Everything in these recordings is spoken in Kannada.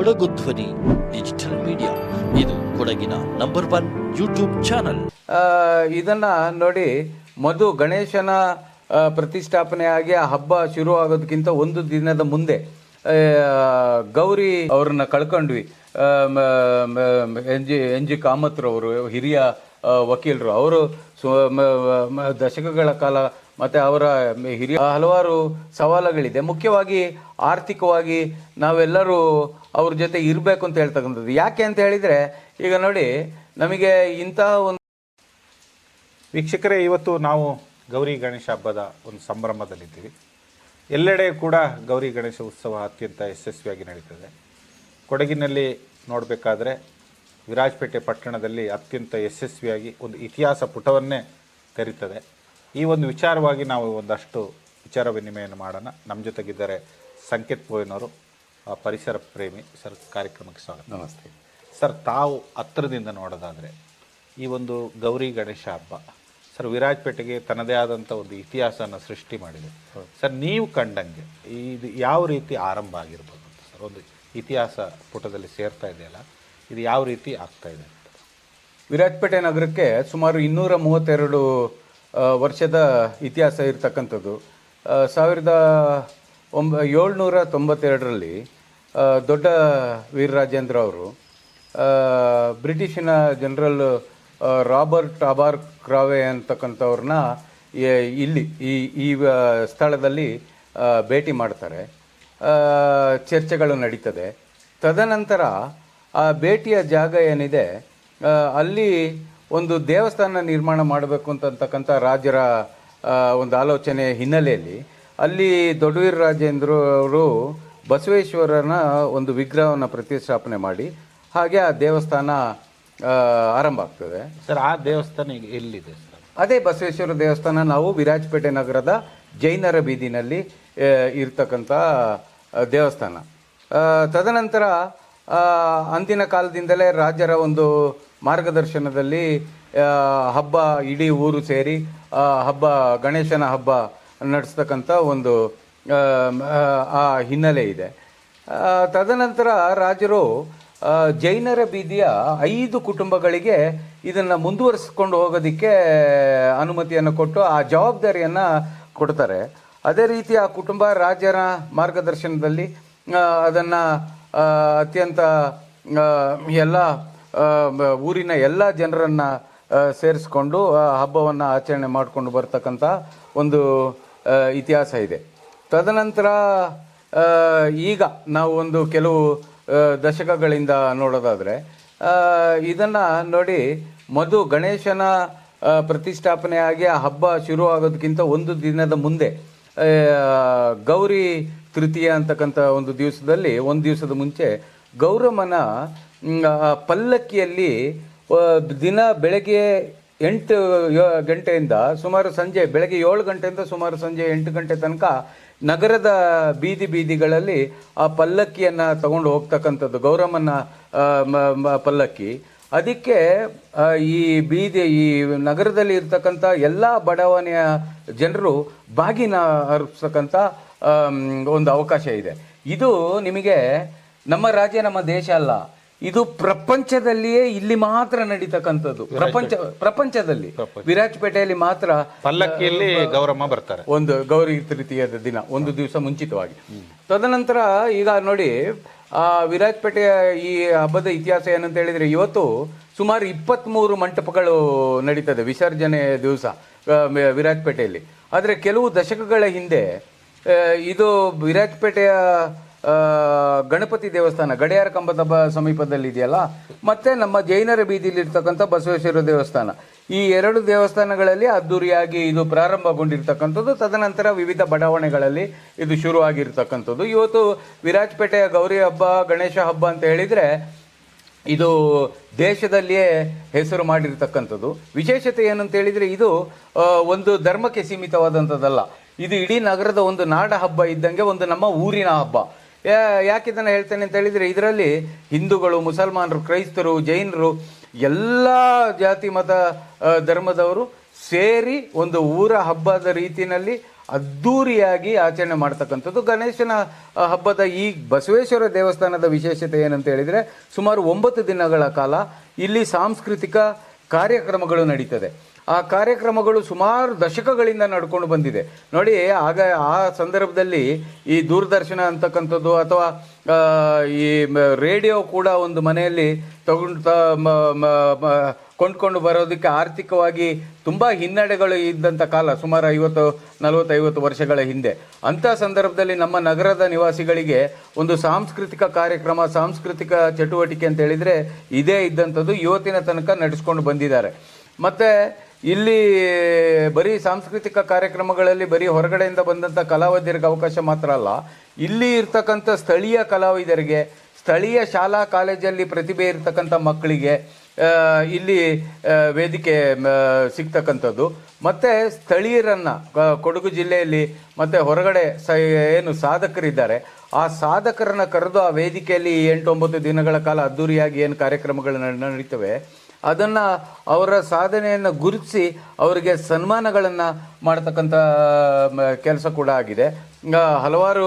ಕೊಡಗು ಧ್ವನಿ ಡಿಜಿಟಲ್ ಮೀಡಿಯಾ ಇದು ಕೊಡಗಿನ ನಂಬರ್ ಒನ್ ಯೂಟ್ಯೂಬ್ ಚಾನಲ್ ಇದನ್ನ ನೋಡಿ ಮಧು ಗಣೇಶನ ಪ್ರತಿಷ್ಠಾಪನೆ ಆಗಿ ಆ ಹಬ್ಬ ಶುರು ಆಗೋದಕ್ಕಿಂತ ಒಂದು ದಿನದ ಮುಂದೆ ಗೌರಿ ಅವ್ರನ್ನ ಕಳ್ಕೊಂಡ್ವಿ. ಎನ್ ಜಿ ಎನ್ ಜಿ ಕಾಮತ್ರವರು ಹಿರಿಯ ವಕೀಲರು, ಅವರು ದಶಕಗಳ ಕಾಲ ಮತ್ತೆ ಅವರ ಹಿರಿಯ ಹಲವಾರು ಸವಾಲುಗಳಿದೆ. ಮುಖ್ಯವಾಗಿ ಆರ್ಥಿಕವಾಗಿ ನಾವೆಲ್ಲರೂ ಅವ್ರ ಜೊತೆ ಇರಬೇಕು ಅಂತ ಹೇಳ್ತಕ್ಕಂಥದ್ದು. ಯಾಕೆ ಅಂತ ಹೇಳಿದರೆ, ಈಗ ನೋಡಿ, ನಮಗೆ ಇಂತಹ ಒಂದು ವೀಕ್ಷಕರೇ, ಇವತ್ತು ನಾವು ಗೌರಿ ಗಣೇಶ ಹಬ್ಬದ ಒಂದು ಸಂಭ್ರಮದಲ್ಲಿದ್ದೀವಿ. ಎಲ್ಲೆಡೆ ಕೂಡ ಗೌರಿ ಗಣೇಶ ಉತ್ಸವ ಅತ್ಯಂತ ಯಶಸ್ವಿಯಾಗಿ ನಡೀತದೆ. ಕೊಡಗಿನಲ್ಲಿ ನೋಡಬೇಕಾದ್ರೆ, ವಿರಾಜಪೇಟೆ ಪಟ್ಟಣದಲ್ಲಿ ಅತ್ಯಂತ ಯಶಸ್ವಿಯಾಗಿ ಒಂದು ಇತಿಹಾಸ ಪುಟವನ್ನೇ ತೆರೀತದೆ. ಈ ಒಂದು ವಿಚಾರವಾಗಿ ನಾವು ಒಂದಷ್ಟು ವಿಚಾರ ವಿನಿಮಯನ ಮಾಡೋಣ. ನಮ್ಮ ಜೊತೆಗಿದ್ದಾರೆ ಸಂಕೇತ್ ಪೋಯ್ನವರು ಆ, ಪರಿಸರ ಪ್ರೇಮಿ. ಸರ್ ಕಾರ್ಯಕ್ರಮಕ್ಕೆ ಸ್ವಾಗತ. ನಮಸ್ತೆ. ಸರ್ ತಾವು ಹತ್ತಿರದಿಂದ ನೋಡೋದಾದರೆ ಈ ಒಂದು ಗೌರಿ ಗಣೇಶ ಹಬ್ಬ ಸರ್ ವಿರಾಜಪೇಟೆಗೆ ತನ್ನದೇ ಆದಂಥ ಒಂದು ಇತಿಹಾಸವನ್ನು ಸೃಷ್ಟಿ ಮಾಡಿದೆ. ಸರ್ ನೀವು ಕಂಡಂಗೆ ಇದು ಯಾವ ರೀತಿ ಆರಂಭ ಆಗಿರ್ಬೋದು ಅಂತ ಸರ್? ಒಂದು ಇತಿಹಾಸ ಪುಟದಲ್ಲಿ ಸೇರ್ತಾ ಇದೆಯಲ್ಲ ಇದು ಯಾವ ರೀತಿ ಆಗ್ತಾ ಇದೆ ಅಂತ. ವಿರಾಜಪೇಟೆ ನಗರಕ್ಕೆ ಸುಮಾರು ಇನ್ನೂರ ಮೂವತ್ತೆರಡು ವರ್ಷದ ಇತಿಹಾಸ ಇರತಕ್ಕಂಥದ್ದು. ಸಾವಿರದ ಒಂಬ, ಏಳ್ನೂರ ತೊಂಬತ್ತೆರಡರಲ್ಲಿ ದೊಡ್ಡ ವೀರರಾಜೇಂದ್ರ ಅವರು ಬ್ರಿಟಿಷಿನ ಜನರಲ್ ರಾಬರ್ಟ್ ಅಬಾರ್ ಕ್ರಾವೆ ಅಂತಕ್ಕಂಥವ್ರನ್ನ ಇಲ್ಲಿ, ಈ ಈ ಸ್ಥಳದಲ್ಲಿ ಭೇಟಿ ಮಾಡ್ತಾರೆ. ಚರ್ಚೆಗಳು ನಡೀತದೆ. ತದನಂತರ ಆ ಭೇಟಿಯ ಜಾಗ ಏನಿದೆ ಅಲ್ಲಿ ಒಂದು ದೇವಸ್ಥಾನ ನಿರ್ಮಾಣ ಮಾಡಬೇಕು ಅಂತಕ್ಕಂಥ ರಾಜರ ಒಂದು ಆಲೋಚನೆ ಹಿನ್ನೆಲೆಯಲ್ಲಿ ಅಲ್ಲಿ ದೊಡ್ಡವೀರ ರಾಜೇಂದ್ರ ಅವರು ಬಸವೇಶ್ವರನ ಒಂದು ವಿಗ್ರಹವನ್ನು ಪ್ರತಿಷ್ಠಾಪನೆ ಮಾಡಿ ಹಾಗೆ ಆ ದೇವಸ್ಥಾನ ಆರಂಭ ಆಗ್ತದೆ. ಸರ್ ಆ ದೇವಸ್ಥಾನ ಈಗ ಎಲ್ಲಿದೆ ಸರ್? ಅದೇ ಬಸವೇಶ್ವರ ದೇವಸ್ಥಾನ ನಾವು ವಿರಾಜಪೇಟೆ ನಗರದ ಜೈನರ ಬೀದಿನಲ್ಲಿ ಇರ್ತಕ್ಕಂಥ ದೇವಸ್ಥಾನ. ತದನಂತರ ಅಂದಿನ ಕಾಲದಿಂದಲೇ ರಾಜರ ಒಂದು ಮಾರ್ಗದರ್ಶನದಲ್ಲಿ ಹಬ್ಬ ಇಡೀ ಊರು ಸೇರಿ ಹಬ್ಬ ಗಣೇಶನ ಹಬ್ಬ ನಡೆಸ್ತಕ್ಕಂಥ ಒಂದು ಆ, ಹಿನ್ನೆಲೆ ಇದೆ. ತದನಂತರ ರಾಜರು ಜೈನರ ಬೀದಿಯ ಐದು ಕುಟುಂಬಗಳಿಗೆ ಇದನ್ನು ಮುಂದುವರಿಸ್ಕೊಂಡು ಹೋಗೋದಕ್ಕೆ ಅನುಮತಿಯನ್ನು ಕೊಟ್ಟು ಆ ಜವಾಬ್ದಾರಿಯನ್ನು ಕೊಡ್ತಾರೆ. ಅದೇ ರೀತಿ ಆ ಕುಟುಂಬ ರಾಜರ ಮಾರ್ಗದರ್ಶನದಲ್ಲಿ ಅದನ್ನು ಅತ್ಯಂತ ಎಲ್ಲ ಊರಿನ ಎಲ್ಲ ಜನರನ್ನು ಸೇರಿಸ್ಕೊಂಡು ಹಬ್ಬವನ್ನು ಆಚರಣೆ ಮಾಡಿಕೊಂಡು ಬರ್ತಕ್ಕಂಥ ಒಂದು ಇತಿಹಾಸ ಇದೆ. ತದನಂತರ ಈಗ ನಾವು ಒಂದು ಕೆಲವು ದಶಕಗಳಿಂದ ನೋಡೋದಾದರೆ ಇದನ್ನು ನೋಡಿ ಮಧು ಗಣೇಶನ ಪ್ರತಿಷ್ಠಾಪನೆಯಾಗಿ ಆ ಹಬ್ಬ ಶುರು ಆಗೋದಕ್ಕಿಂತ ಒಂದು ದಿನದ ಮುಂದೆ ಗೌರಿ ತೃತೀಯ ಅಂತಕ್ಕಂಥ ಒಂದು ದಿವಸದಲ್ಲಿ, ಒಂದು ದಿವಸದ ಮುಂಚೆ ಗೌರಮ್ಮನ ಪಲ್ಲಕ್ಕಿಯಲ್ಲಿ ದಿನ ಬೆಳಗ್ಗೆ ಎಂಟು ಗಂಟೆಯಿಂದ ಸುಮಾರು ಸಂಜೆ, ಬೆಳಗ್ಗೆ ಏಳು ಗಂಟೆಯಿಂದ ಸುಮಾರು ಸಂಜೆ ಎಂಟು ಗಂಟೆ ತನಕ ನಗರದ ಬೀದಿ ಬೀದಿಗಳಲ್ಲಿ ಆ ಪಲ್ಲಕ್ಕಿಯನ್ನು ತಗೊಂಡು ಹೋಗ್ತಕ್ಕಂಥದ್ದು, ಗೌರಮ್ಮನ ಪಲ್ಲಕ್ಕಿ. ಅದಕ್ಕೆ ಈ ಬೀದಿ, ಈ ನಗರದಲ್ಲಿ ಇರ್ತಕ್ಕಂಥ ಎಲ್ಲ ಬಡಾವಣೆಯ ಜನರು ಬಾಗಿನ ಅರ್ಪಿಸ್ತಕ್ಕಂಥ ಒಂದು ಅವಕಾಶ ಇದೆ. ಇದು ನಿಮಗೆ ನಮ್ಮ ರಾಜ್ಯ, ನಮ್ಮ ದೇಶ ಅಲ್ಲ. ಇದು ಪ್ರಪಂಚದಲ್ಲಿಯೇ ಇಲ್ಲಿ ಮಾತ್ರ ನಡೀತಕ್ಕಂಥದ್ದು. ಪ್ರಪಂಚ ಪ್ರಪಂಚದಲ್ಲಿ. ವಿರಾಜಪೇಟೆಯಲ್ಲಿ ಮಾತ್ರ ಪಲ್ಲಕ್ಕಿಯಲ್ಲಿ ಗೌರಮ್ಮ ಬರ್ತಾರೆ. ಒಂದು ಗೌರಿ ತೃತೀಯದ ದಿನ ಒಂದು ದಿವಸ ಮುಂಚಿತವಾಗಿ. ತದನಂತರ ಈಗ ನೋಡಿ ಆ ವಿರಾಜಪೇಟೆಯ ಈ ಹಬ್ಬದ ಇತಿಹಾಸ ಏನಂತ ಹೇಳಿದ್ರೆ ಇವತ್ತು ಸುಮಾರು ಇಪ್ಪತ್ತ್ಮೂರು ಮಂಟಪಗಳು ನಡೀತದೆ ವಿಸರ್ಜನೆ ದಿವಸ ವಿರಾಜ್ಪೇಟೆಯಲ್ಲಿ. ಆದರೆ ಕೆಲವು ದಶಕಗಳ ಹಿಂದೆ ಇದು ವಿರಾಜಪೇಟೆಯ ಗಣಪತಿ ದೇವಸ್ಥಾನ, ಗಡಿಯಾರ ಕಂಬದ ಸಮೀಪದಲ್ಲಿ ಇದೆಯಲ್ಲ ಮತ್ತೆ ನಮ್ಮ ಜೈನರ ಬೀದಿಯಲ್ಲಿ ಇರ್ತಕ್ಕಂಥ ಬಸವೇಶ್ವರ ದೇವಸ್ಥಾನ. ಈ ಎರಡು ದೇವಸ್ಥಾನಗಳಲ್ಲಿ ಅದ್ದೂರಿಯಾಗಿ ಇದು ಪ್ರಾರಂಭಗೊಂಡಿರ್ತಕ್ಕಂಥದ್ದು, ತದನಂತರ ವಿವಿಧ ಬಡಾವಣೆಗಳಲ್ಲಿ ಇದು ಶುರು ಆಗಿರ್ತಕ್ಕಂಥದ್ದು ಇವತ್ತು ವಿರಾಜಪೇಟೆಯ ಗೌರಿ ಹಬ್ಬ, ಗಣೇಶ ಹಬ್ಬ ಅಂತ ಹೇಳಿದರೆ, ಇದು ದೇಶದಲ್ಲಿಯೇ ಹೆಸರು ಮಾಡಿರ್ತಕ್ಕಂಥದ್ದು. ವಿಶೇಷತೆ ಏನಂತ ಹೇಳಿದರೆ, ಇದು ಒಂದು ಧರ್ಮಕ್ಕೆ ಸೀಮಿತವಾದಂಥದ್ದಲ್ಲ. ಇದು ಇಡೀ ನಗರದ ಒಂದು ನಾಡ ಹಬ್ಬ ಇದ್ದಂಗೆ ಒಂದು ನಮ್ಮ ಊರಿನ ಹಬ್ಬ. ಯಾಕೆ ಇದನ್ನು ಹೇಳ್ತೇನೆ ಅಂತ ಹೇಳಿದ್ರೆ, ಇದರಲ್ಲಿ ಹಿಂದೂಗಳು, ಮುಸಲ್ಮಾನರು, ಕ್ರೈಸ್ತರು, ಜೈನರು, ಎಲ್ಲ ಜಾತಿ, ಮತ ಧರ್ಮದವರು ಸೇರಿ ಒಂದು ಊರ ಹಬ್ಬದ ರೀತಿಯಲ್ಲಿ ಅದ್ಧೂರಿಯಾಗಿ ಆಚರಣೆ ಮಾಡ್ತಕ್ಕಂಥದ್ದು. ಗಣೇಶನ ಹಬ್ಬದ ಈ ಬಸವೇಶ್ವರ ದೇವಸ್ಥಾನದ ವಿಶೇಷತೆ ಏನಂತ ಹೇಳಿದರೆ, ಸುಮಾರು ಒಂಬತ್ತು ದಿನಗಳ ಕಾಲ ಇಲ್ಲಿ ಸಾಂಸ್ಕೃತಿಕ ಕಾರ್ಯಕ್ರಮಗಳು ನಡೀತದೆ. ಆ ಕಾರ್ಯಕ್ರಮಗಳು ಸುಮಾರು ದಶಕಗಳಿಂದ ನಡ್ಕೊಂಡು ಬಂದಿದೆ. ನೋಡಿ, ಆಗ ಆ ಸಂದರ್ಭದಲ್ಲಿ ಈ ದೂರದರ್ಶನ ಅಂತಕ್ಕಂಥದ್ದು ಅಥವಾ ಈ ರೇಡಿಯೋ ಕೂಡ ಒಂದು ಮನೆಯಲ್ಲಿ ತಗೊಂಡು ಕೊಂಡ್ಕೊಂಡು ಬರೋದಕ್ಕೆ ಆರ್ಥಿಕವಾಗಿ ತುಂಬ ಹಿನ್ನಡೆಗಳು ಇದ್ದಂಥ ಕಾಲ, ಸುಮಾರು ಐವತ್ತು, ನಲವತ್ತೈವತ್ತು ವರ್ಷಗಳ ಹಿಂದೆ. ಅಂಥ ಸಂದರ್ಭದಲ್ಲಿ ನಮ್ಮ ನಗರದ ನಿವಾಸಿಗಳಿಗೆ ಒಂದು ಸಾಂಸ್ಕೃತಿಕ ಕಾರ್ಯಕ್ರಮ, ಸಾಂಸ್ಕೃತಿಕ ಚಟುವಟಿಕೆ ಅಂತ ಹೇಳಿದರೆ ಇದೇ ಇದ್ದಂಥದ್ದು ಇವತ್ತಿನ ತನಕ ನಡೆಸ್ಕೊಂಡು ಬಂದಿದ್ದಾರೆ. ಮತ್ತು ಇಲ್ಲಿ ಬರೀ ಸಾಂಸ್ಕೃತಿಕ ಕಾರ್ಯಕ್ರಮಗಳಲ್ಲಿ ಬರೀ ಹೊರಗಡೆಯಿಂದ ಬಂದಂಥ ಕಲಾವಿದರಿಗೆ ಅವಕಾಶ ಮಾತ್ರ ಅಲ್ಲ, ಇಲ್ಲಿ ಇರ್ತಕ್ಕಂಥ ಸ್ಥಳೀಯ ಕಲಾವಿದರಿಗೆ, ಸ್ಥಳೀಯ ಶಾಲಾ ಕಾಲೇಜಲ್ಲಿ ಪ್ರತಿಭೆ ಇರ್ತಕ್ಕಂಥ ಮಕ್ಕಳಿಗೆ ಇಲ್ಲಿ ವೇದಿಕೆ ಸಿಗ್ತಕ್ಕಂಥದ್ದು. ಮತ್ತು ಸ್ಥಳೀಯರನ್ನು ಕೊಡಗು ಜಿಲ್ಲೆಯಲ್ಲಿ ಮತ್ತು ಹೊರಗಡೆ ಸ, ಏನು ಸಾಧಕರಿದ್ದಾರೆ, ಆ ಸಾಧಕರನ್ನು ಕರೆದು ಆ ವೇದಿಕೆಯಲ್ಲಿ ಎಂಟೊಂಬತ್ತು ದಿನಗಳ ಕಾಲ ಅದ್ದೂರಿಯಾಗಿ ಏನು ಕಾರ್ಯಕ್ರಮಗಳು ನಡ್- ನಡೀತವೆ ಅದನ್ನು ಅವರ ಸಾಧನೆಯನ್ನು ಗುರುತಿಸಿ ಅವರಿಗೆ ಸನ್ಮಾನಗಳನ್ನು ಮಾಡ್ತಕ್ಕಂಥ ಕೆಲಸ ಕೂಡ ಆಗಿದೆ. ಹಲವಾರು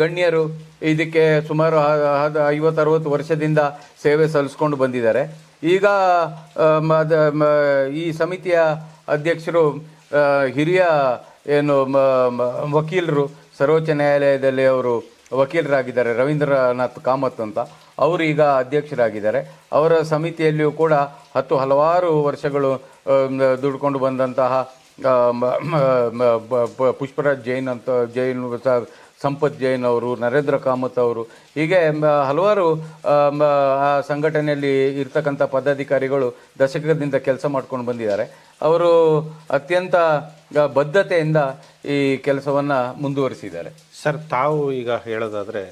ಗಣ್ಯರು ಇದಕ್ಕೆ ಸುಮಾರು ಐವತ್ತು ಅರವತ್ತು ವರ್ಷದಿಂದ ಸೇವೆ ಸಲ್ಲಿಸ್ಕೊಂಡು ಬಂದಿದ್ದಾರೆ. ಈಗ ಈ ಸಮಿತಿಯ ಅಧ್ಯಕ್ಷರು ಹಿರಿಯ, ಏನು ವಕೀಲರು, ಸರ್ವೋಚ್ಚ ನ್ಯಾಯಾಲಯದಲ್ಲಿ ಅವರು ವಕೀಲರಾಗಿದ್ದಾರೆ, ರವೀಂದ್ರನಾಥ್ ಕಾಮತ್ ಅಂತ. ಅವರು ಈಗ ಅಧ್ಯಕ್ಷರಾಗಿದ್ದಾರೆ. ಅವರ ಸಮಿತಿಯಲ್ಲಿಯೂ ಕೂಡ ಹತ್ತು ಹಲವಾರು ವರ್ಷಗಳು ದುಡ್ಕೊಂಡು ಬಂದಂತಹ ಪುಷ್ಪರಾಜ್ ಜೈನ್ ಅಂತ ಜೈನ್ ಸಂಪತ್ ಜೈನ್ ಅವರು ನರೇಂದ್ರ ಕಾಮತ್ ಅವರು ಹೀಗೆ ಹಲವಾರು ಆ, ಸಂಘಟನೆಯಲ್ಲಿ ಇರ್ತಕ್ಕಂಥ ಪದಾಧಿಕಾರಿಗಳು ದಶಕದಿಂದ ಕೆಲಸ ಮಾಡ್ಕೊಂಡು ಬಂದಿದ್ದಾರೆ. ಅವರು ಅತ್ಯಂತ ಬದ್ಧತೆಯಿಂದ ಈ ಕೆಲಸವನ್ನು ಮುಂದುವರಿಸಿದ್ದಾರೆ. ಸರ್ ತಾವು ಈಗ ಹೇಳೋದಾದರೆ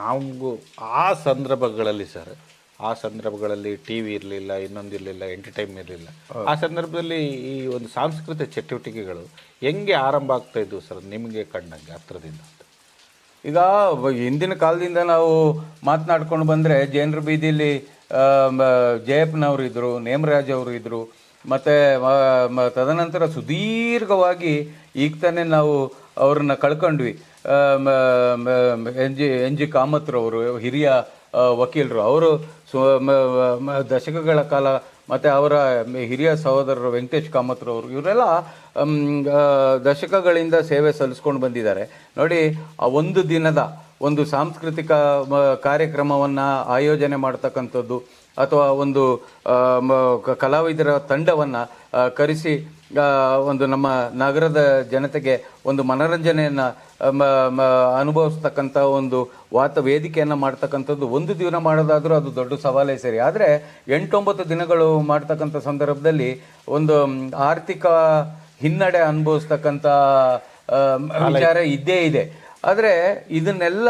ನಮಗೂ ಆ ಸಂದರ್ಭಗಳಲ್ಲಿ ಸರ್ ಆ ಸಂದರ್ಭಗಳಲ್ಲಿ ಟಿ ವಿ ಇರಲಿಲ್ಲ ಇನ್ನೊಂದಿರಲಿಲ್ಲ ಎಂಟರ್ಟೈನ್ ಇರಲಿಲ್ಲ ಆ ಸಂದರ್ಭದಲ್ಲಿ ಈ ಒಂದು ಸಾಂಸ್ಕೃತಿಕ ಚಟುವಟಿಕೆಗಳು ಹೆಂಗೆ ಆರಂಭ ಆಗ್ತಾ ಇದ್ವು ಸರ್ ನಿಮಗೆ ಕಂಡಂಗೆ ಹತ್ರದಿಂದ? ಈಗ ಹಿಂದಿನ ಕಾಲದಿಂದ ನಾವು ಮಾತನಾಡ್ಕೊಂಡು ಬಂದರೆ ಜೈನರ ಬೀದಿಲಿ ಜಯಪ್ಪನವರು ಇದ್ದರು ನೇಮರಾಜ್ ಅವರು ಇದ್ದರು ಮತ್ತು ತದನಂತರ ಸುದೀರ್ಘವಾಗಿ ಈಗ ತಾನೇ ನಾವು ಅವ್ರನ್ನ ಕಳ್ಕೊಂಡ್ವಿ. ಎನ್ ಜಿ ಎನ್ ಜಿ ಕಾಮತ್ರವರು ಹಿರಿಯ ವಕೀಲರು, ಅವರು ದಶಕಗಳ ಕಾಲ ಮತ್ತು ಅವರ ಹಿರಿಯ ಸಹೋದರರು ವೆಂಕಟೇಶ್ ಕಾಮತ್ರವರು ಇವರೆಲ್ಲ ದಶಕಗಳಿಂದ ಸೇವೆ ಸಲ್ಲಿಸ್ಕೊಂಡು ಬಂದಿದ್ದಾರೆ. ನೋಡಿ, ಆ ಒಂದು ದಿನದ ಒಂದು ಸಾಂಸ್ಕೃತಿಕ ಕಾರ್ಯಕ್ರಮವನ್ನು ಆಯೋಜನೆ ಮಾಡ್ತಕ್ಕಂಥದ್ದು ಅಥವಾ ಒಂದು ಕಲಾವಿದರ ತಂಡವನ್ನು ಕರೆಸಿ ಒಂದು ನಮ್ಮ ನಗರದ ಜನತೆಗೆ ಒಂದು ಮನರಂಜನೆಯನ್ನು ಅನುಭವಿಸ್ತಕ್ಕಂಥ ಒಂದು ವಾತ ವೇದಿಕೆಯನ್ನು ಮಾಡ್ತಕ್ಕಂಥದ್ದು ಒಂದು ದಿನ ಮಾಡೋದಾದರೂ ಅದು ದೊಡ್ಡ ಸವಾಲೇ ಸರಿ. ಆದರೆ ಎಂಟೊಂಬತ್ತು ದಿನಗಳು ಮಾಡ್ತಕ್ಕಂಥ ಸಂದರ್ಭದಲ್ಲಿ ಒಂದು ಆರ್ಥಿಕ ಹಿನ್ನಡೆ ಅನುಭವಿಸ್ತಕ್ಕಂಥ ವಿಚಾರ ಇದ್ದೇ ಇದೆ. ಆದರೆ ಇದನ್ನೆಲ್ಲ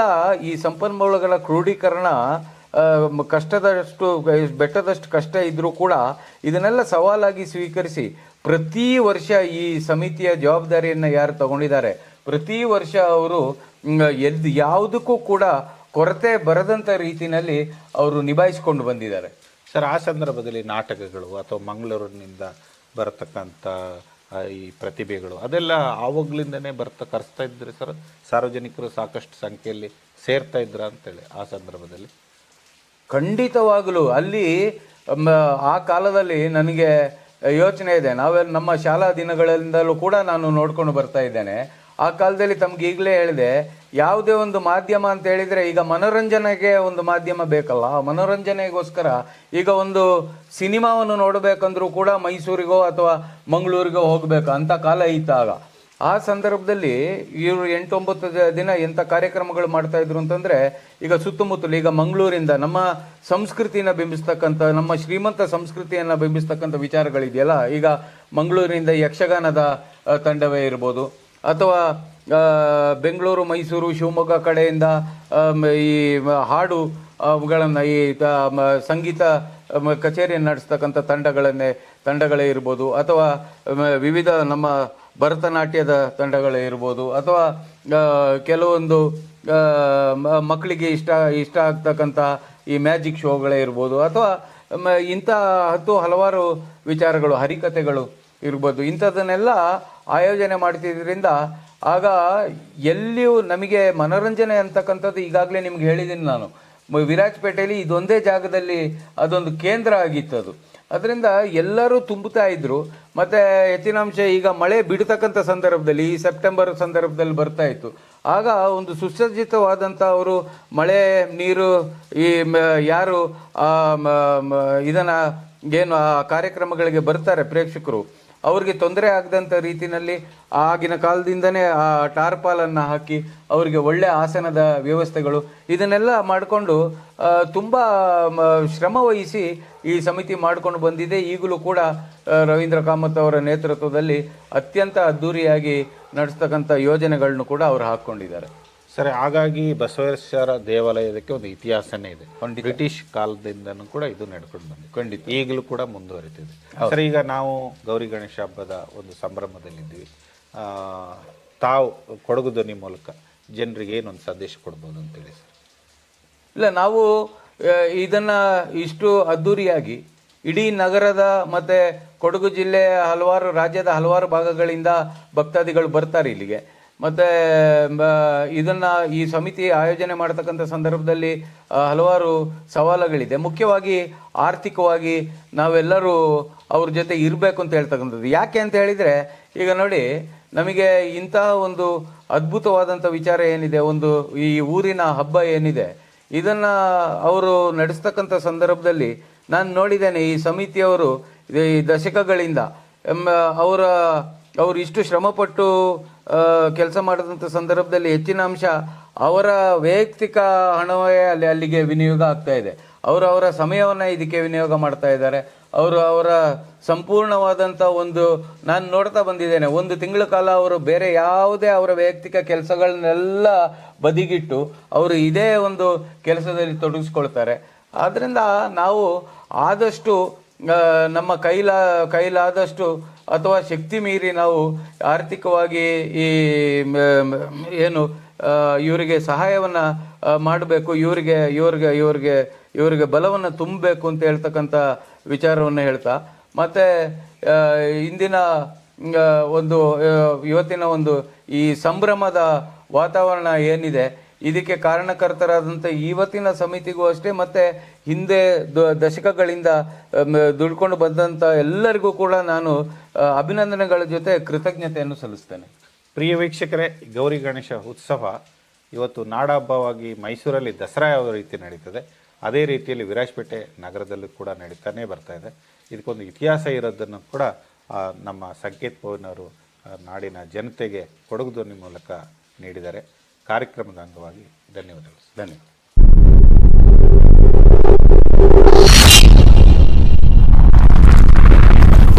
ಈ ಸಂಪನ್ಮೂಲಗಳ ಕ್ರೋಢೀಕರಣ ಕಷ್ಟದಷ್ಟು ಬೆಟ್ಟದಷ್ಟು ಕಷ್ಟ ಇದ್ದರೂ ಕೂಡ ಇದನ್ನೆಲ್ಲ ಸವಾಲಾಗಿ ಸ್ವೀಕರಿಸಿ ಪ್ರತಿ ವರ್ಷ ಈ ಸಮಿತಿಯ ಜವಾಬ್ದಾರಿಯನ್ನು ಯಾರು ತಗೊಂಡಿದ್ದಾರೆ? ಪ್ರತಿ ವರ್ಷ ಅವರು ಎದ್ದು ಯಾವುದಕ್ಕೂ ಕೂಡ ಕೊರತೆ ಬರದಂಥ ರೀತಿಯಲ್ಲಿ ಅವರು ನಿಭಾಯಿಸಿಕೊಂಡು ಬಂದಿದ್ದಾರೆ. ಸರ್ ಆ ಸಂದರ್ಭದಲ್ಲಿ ನಾಟಕಗಳು ಅಥವಾ ಮಂಗಳೂರಿನಿಂದ ಬರತಕ್ಕಂಥ ಈ ಪ್ರತಿಭೆಗಳು ಅದೆಲ್ಲ ಆವಾಗ್ಲಿಂದನೇ ಬರ್ತಾ ಕರೆಸ್ತಾ ಇದ್ರೆ ಸರ್? ಸಾರ್ವಜನಿಕರು ಸಾಕಷ್ಟು ಸಂಖ್ಯೆಯಲ್ಲಿ ಸೇರ್ತಾ ಇದ್ರ ಅಂತೇಳಿ ಆ ಸಂದರ್ಭದಲ್ಲಿ? ಖಂಡಿತವಾಗಲೂ. ಅಲ್ಲಿ ಆ ಕಾಲದಲ್ಲಿ ನನಗೆ ಯೋಚನೆ ಇದೆ. ನಾವೆಲ್ಲ ನಮ್ಮ ಶಾಲಾ ದಿನಗಳಿಂದಲೂ ಕೂಡ ನಾನು ನೋಡ್ಕೊಂಡು ಬರ್ತಾ ಇದ್ದೇನೆ. ಆ ಕಾಲದಲ್ಲಿ ತಮ್ಗೆ ಈಗಲೇ ಹೇಳಿದೆ, ಯಾವುದೇ ಒಂದು ಮಾಧ್ಯಮ ಅಂತ ಹೇಳಿದರೆ ಈಗ ಮನೋರಂಜನೆಗೆ ಒಂದು ಮಾಧ್ಯಮ ಬೇಕಲ್ಲ. ಆ ಮನೋರಂಜನೆಗೋಸ್ಕರ ಈಗ ಒಂದು ಸಿನಿಮಾವನ್ನು ನೋಡಬೇಕಂದ್ರೂ ಕೂಡ ಮೈಸೂರಿಗೋ ಅಥವಾ ಮಂಗಳೂರಿಗೋ ಹೋಗಬೇಕು ಅಂತ ಕಾಲ ಇತ್ತಾಗ. ಆ ಸಂದರ್ಭದಲ್ಲಿ ಇವರು ಎಂಟೊಂಬತ್ತು ದಿನ ಎಂಥ ಕಾರ್ಯಕ್ರಮಗಳು ಮಾಡ್ತಾ ಇದ್ರು ಅಂತಂದರೆ, ಈಗ ಸುತ್ತಮುತ್ತಲು ಈಗ ಮಂಗಳೂರಿಂದ ನಮ್ಮ ಸಂಸ್ಕೃತಿನ ಬಿಂಬಿಸ್ತಕ್ಕಂಥ, ನಮ್ಮ ಶ್ರೀಮಂತ ಸಂಸ್ಕೃತಿಯನ್ನು ಬಿಂಬಿಸ್ತಕ್ಕಂಥ ವಿಚಾರಗಳಿದೆಯಲ್ಲ, ಈಗ ಮಂಗಳೂರಿನಿಂದ ಯಕ್ಷಗಾನದ ತಂಡವೇ ಇರ್ಬೋದು. ಅಥವಾ ಬೆಂಗಳೂರು, ಮೈಸೂರು, ಶಿವಮೊಗ್ಗ ಕಡೆಯಿಂದ ಈ ಹಾಡುಗಳನ್ನು ಈ ಸಂಗೀತ ಕಚೇರಿಯನ್ನು ನಡೆಸ್ತಕ್ಕಂಥ ತಂಡಗಳನ್ನೇ, ತಂಡಗಳೇ ಇರ್ಬೋದು. ಅಥವಾ ವಿವಿಧ ನಮ್ಮ ಭರತನಾಟ್ಯದ ತಂಡಗಳೇ ಇರ್ಬೋದು. ಅಥವಾ ಕೆಲವೊಂದು ಮಕ್ಕಳಿಗೆ ಇಷ್ಟ ಇಷ್ಟ ಆಗ್ತಕ್ಕಂಥ ಈ ಮ್ಯಾಜಿಕ್ ಶೋಗಳೇ ಇರ್ಬೋದು. ಅಥವಾ ಇಂಥ ಹತ್ತು ಹಲವಾರು ವಿಚಾರಗಳು ಹರಿಕತೆಗಳು ಇರ್ಬೋದು. ಇಂಥದನ್ನೆಲ್ಲ ಆಯೋಜನೆ ಮಾಡ್ತಿದ್ದರಿಂದ ಆಗ ಎಲ್ಲಿಯೂ ನಮಗೆ ಮನೋರಂಜನೆ ಅಂತಕ್ಕಂಥದ್ದು ಈಗಾಗಲೇ ನಿಮ್ಗೆ ಹೇಳಿದ್ದೀನಿ ನಾನು. ವಿರಾಜಪೇಟೆಯಲ್ಲಿ ಇದೊಂದೇ ಜಾಗದಲ್ಲಿ ಅದೊಂದು ಕೇಂದ್ರ ಆಗಿತ್ತು ಅದು. ಅದರಿಂದ ಎಲ್ಲರೂ ತುಂಬುತ್ತಾ ಇದ್ದರು ಮತ್ತು ಹೆಚ್ಚಿನ ಅಂಶ ಈಗ ಮಳೆ ಬಿಡ್ತಕ್ಕಂಥ ಸಂದರ್ಭದಲ್ಲಿ ಈ ಸೆಪ್ಟೆಂಬರ್ ಸಂದರ್ಭದಲ್ಲಿ ಬರ್ತಾ ಇತ್ತು. ಆಗ ಒಂದು ಸುಸಜ್ಜಿತವಾದಂಥ ಅವರು ಮಳೆ, ನೀರು, ಈ ಯಾರು ಇದನ್ನ ಏನು ಆ ಕಾರ್ಯಕ್ರಮಗಳಿಗೆ ಬರ್ತಾರೆ ಪ್ರೇಕ್ಷಕರು. ಅವ್ರಿಗೆ ತೊಂದರೆ ಆಗದಂಥ ರೀತಿಯಲ್ಲಿ ಆಗಿನ ಕಾಲದಿಂದನೇ ಆ ಟಾರ್ಪಾಲನ್ನು ಹಾಕಿ ಅವರಿಗೆ ಒಳ್ಳೆ ಆಸನದ ವ್ಯವಸ್ಥೆಗಳು ಇದನ್ನೆಲ್ಲ ಮಾಡಿಕೊಂಡು ತುಂಬ ಶ್ರಮ ವಹಿಸಿ ಈ ಸಮಿತಿ ಮಾಡಿಕೊಂಡು ಬಂದಿದೆ. ಈಗಲೂ ಕೂಡ ರವೀಂದ್ರ ಕಾಮತ್ ಅವರ ನೇತೃತ್ವದಲ್ಲಿ ಅತ್ಯಂತ ಅದ್ದೂರಿಯಾಗಿ ನಡೆಸ್ತಕ್ಕಂಥ ಯೋಜನೆಗಳನ್ನು ಕೂಡ ಅವರು ಹಾಕ್ಕೊಂಡಿದ್ದಾರೆ. ಸರಿ ಹಾಗಾಗಿ ಬಸವೇಶ್ವರ ದೇವಾಲಯದಕ್ಕೆ ಒಂದು ಇತಿಹಾಸನೇ ಇದೆ. ಬ್ರಿಟಿಷ್ ಕಾಲದಿಂದನೂ ಕೂಡ ಇದು ನಡ್ಕೊಂಡು ಬಂದಿದೆ. ಖಂಡಿತ. ಈಗಲೂ ಕೂಡ ಮುಂದುವರಿತಿದೆ. ಸರಿ ಈಗ ನಾವು ಗೌರಿ ಗಣೇಶ ಹಬ್ಬದ ಒಂದು ಸಂಭ್ರಮದಲ್ಲಿದ್ದೀವಿ. ಆ, ತಾವು ಕೊಡಗು ಧ್ವನಿ ಮೂಲಕ ಜನರಿಗೆ ಏನೊಂದು ಸಂದೇಶ ಕೊಡ್ಬೋದು ಅಂತೇಳಿ ಸರ್. ಇಲ್ಲ ನಾವು ಇದನ್ನು ಇದನ್ನ ಇಷ್ಟು ಅದ್ಧೂರಿಯಾಗಿ ಇಡೀ ನಗರದ ಮತ್ತೆ ಕೊಡಗು ಜಿಲ್ಲೆಯ ಹಲವಾರು ರಾಜ್ಯದ ಹಲವಾರು ಭಾಗಗಳಿಂದ ಭಕ್ತಾದಿಗಳು ಬರ್ತಾರೆ ಇಲ್ಲಿಗೆ. ಮತ್ತೆ ಇದನ್ನ ಈ ಸಮಿತಿ ಆಯೋಜನೆ ಮಾಡತಕ್ಕಂಥ ಸಂದರ್ಭದಲ್ಲಿ ಹಲವಾರು ಸವಾಲುಗಳಿದೆ. ಮುಖ್ಯವಾಗಿ, ಆರ್ಥಿಕವಾಗಿ ನಾವೆಲ್ಲರೂ ಅವ್ರ ಜೊತೆ ಇರಬೇಕು ಅಂತ ಹೇಳ್ತಕ್ಕಂಥದ್ದು. ಯಾಕೆ ಅಂತ ಹೇಳಿದರೆ, ಈಗ ನೋಡಿ, ನಮಗೆ ಇಂತಹ ಒಂದು ಅದ್ಭುತವಾದಂಥ ವಿಚಾರ ಏನಿದೆ, ಒಂದು ಈ ಊರಿನ ಹಬ್ಬ ಏನಿದೆ, ಇದನ್ನು ಅವರು ನಡೆಸ್ತಕ್ಕಂಥ ಸಂದರ್ಭದಲ್ಲಿ ನಾನು ನೋಡಿದ್ದೇನೆ, ಈ ಸಮಿತಿಯವರು ಈ ದಶಕಗಳಿಂದ ಅವರ, ಅವರು ಇಷ್ಟು ಶ್ರಮಪಟ್ಟು ಕೆಲಸ ಮಾಡಿದಂಥ ಸಂದರ್ಭದಲ್ಲಿ ಹೆಚ್ಚಿನ ಅಂಶ ಅವರ ವೈಯಕ್ತಿಕ ಹಣವೇ ಅಲ್ಲಿ, ಅಲ್ಲಿಗೆ ವಿನಿಯೋಗ ಆಗ್ತಾ ಇದೆ. ಅವರು ಅವರ ಸಮಯವನ್ನು ಇದಕ್ಕೆ ವಿನಿಯೋಗ ಮಾಡ್ತಾ ಇದ್ದಾರೆ. ಅವರು ಅವರ ಸಂಪೂರ್ಣವಾದಂಥ ಒಂದು ನಾನು ನೋಡ್ತಾ ಬಂದಿದ್ದೇನೆ, ಒಂದು ತಿಂಗಳ ಕಾಲ ಅವರು ಬೇರೆ ಯಾವುದೇ ಅವರ ವೈಯಕ್ತಿಕ ಕೆಲಸಗಳನ್ನೆಲ್ಲ ಬದಿಗಿಟ್ಟು ಅವರು ಇದೇ ಒಂದು ಕೆಲಸದಲ್ಲಿ ತೊಡಗಿಸ್ಕೊಳ್ತಾರೆ. ಆದ್ದರಿಂದ ನಾವು ಆದಷ್ಟು ನಮ್ಮ ಕೈಲ, ಕೈಲಾದಷ್ಟು ಅಥವಾ ಶಕ್ತಿ ಮೀರಿ ನಾವು ಆರ್ಥಿಕವಾಗಿ ಈ ಏನು ಇವರಿಗೆ ಸಹಾಯವನ್ನು ಮಾಡಬೇಕು, ಇವರಿಗೆ, ಇವ್ರಿಗೆ ಇವ್ರಿಗೆ, ಇವರಿಗೆ ಬಲವನ್ನು ತುಂಬಬೇಕು ಅಂತ ಹೇಳ್ತಕ್ಕಂಥ ವಿಚಾರವನ್ನು ಹೇಳ್ತಾ. ಮತ್ತೆ ಇಂದಿನ ಒಂದು ಇವತ್ತಿನ ಒಂದು ಈ ಸಂಭ್ರಮದ ವಾತಾವರಣ ಏನಿದೆ, ಇದಕ್ಕೆ ಕಾರಣಕರ್ತರಾದಂಥ ಇವತ್ತಿನ ಸಮಿತಿಗೂ ಅಷ್ಟೇ, ಮತ್ತೆ ಹಿಂದೆ ದಶಕಗಳಿಂದ ದುಡ್ಕೊಂಡು ಬಂದಂಥ ಎಲ್ಲರಿಗೂ ಕೂಡ ನಾನು ಅಭಿನಂದನೆಗಳ ಜೊತೆ ಕೃತಜ್ಞತೆಯನ್ನು ಸಲ್ಲಿಸ್ತೇನೆ. ಪ್ರಿಯ ವೀಕ್ಷಕರೇ ಗೌರಿ ಗಣೇಶ ಉತ್ಸವ ಇವತ್ತು ನಾಡಹಬ್ಬವಾಗಿ ಮೈಸೂರಲ್ಲಿ ದಸರಾ ಯಾವ ರೀತಿ ನಡೀತದೆ. ಅದೇ ರೀತಿಯಲ್ಲಿ ವಿರಾಜಪೇಟೆ ನಗರದಲ್ಲೂ ಕೂಡ ನಡೀತಾನೆ ಬರ್ತಾ ಇದೆ. ಇದಕ್ಕೊಂದು ಇತಿಹಾಸ ಇರೋದನ್ನು ಕೂಡ ನಮ್ಮ ಸಂಕೇತ್ ಭವನವರು ಆ, ನಾಡಿನ ಜನತೆಗೆ ಕೊಡಗು ಧ್ವನಿ ಮೂಲಕ ನೀಡಿದ್ದಾರೆ. ಕಾರ್ಯಕ್ರಮದ ಅಂಗವಾಗಿ ಧನ್ಯವಾದಗಳು. ಧನ್ಯವಾದ